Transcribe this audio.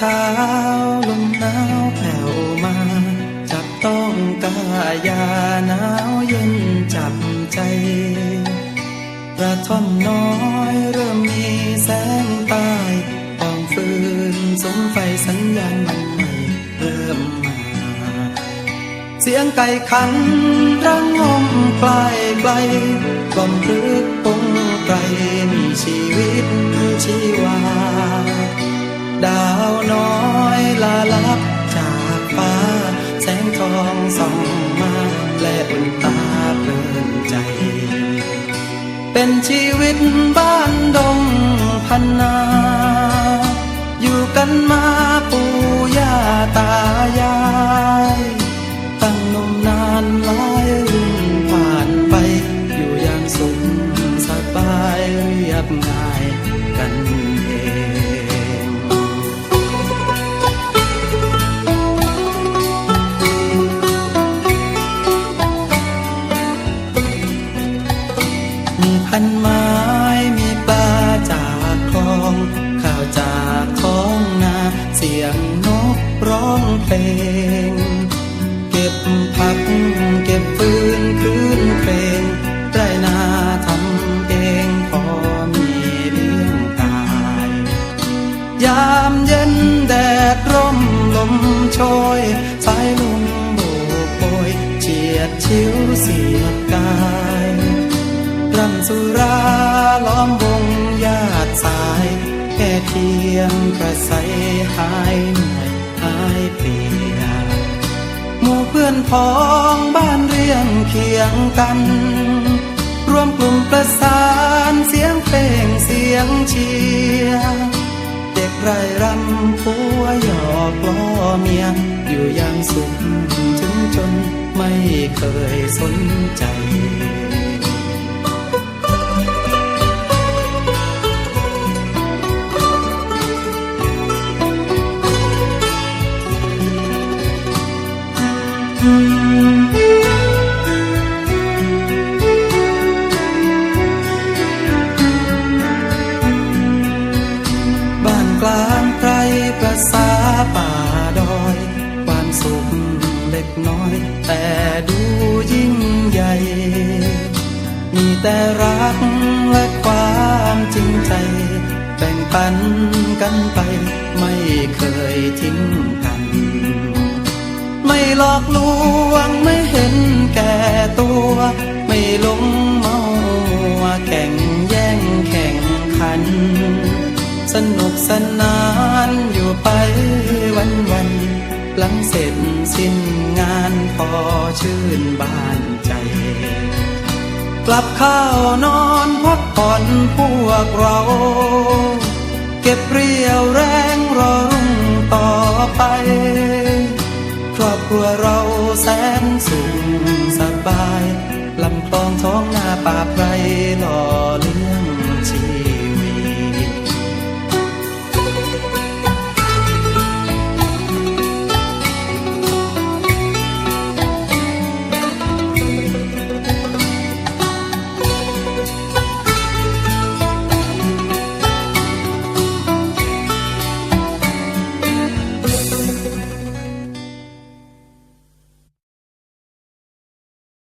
เช้าลมหนาวแผ่วมาจับต้องกายาหนาวเย็นจับใจกระท่อมน้อยเริ่มมีแสงใต้ปองฟืนสมไฟสัญญาณใหม่เริ่มมา เสียงไก่ขันรังงมไกลไกลกล่อมพลึกปงไกลมีชีวิตชีวา ดาวน้อยลาลับจากฟ้า แสงทองส่องมาและอุ่นตาเพลินใจ เป็นชีวิตบ้านดงพันนา ข้าวจากท้องนาเสียงนกร้องเพลง เก็บผักเก็บฟืนคืนเพลงไรนาทำเองพอมีเลี้ยงกาย ยามเย็นแดดร่มลมโชยสายลมโบกโบยเฉียดชิวเสีย เพียงกระใสหายเหนื่อยหายเพลียหมู่เพื่อนพ้องบ้านเรียงเคียงกัน รวมกลุ่มประสานเสียงเพลงเสียงเชียร์เด็กไรรำผัวหยอกล้อเมียอยู่อย่างสุขถึงจนไม่เคยสนใจ ล็กน้อย แต่ดูยิ่งใหญ่ มีแต่รักและความจริงใจ แบ่งปันกันไปไม่เคยทิ้งกัน ไม่หลอกลวงไม่เห็นแก่ตัว ไม่หลงเมามัวแข่งแย่งแข่งขัน สนุกสนานอยู่ไปวันวัน หลังเสร็จสิ้นงานพอชื่นบานใจ กลับข้าวนอนพักผ่อนพวกเรา เก็บเรียวแรงรอรุ่งต่อไป ครอบครัวเราแสนสุขสบายลำคลองท้องนาป่าไพรหล่อ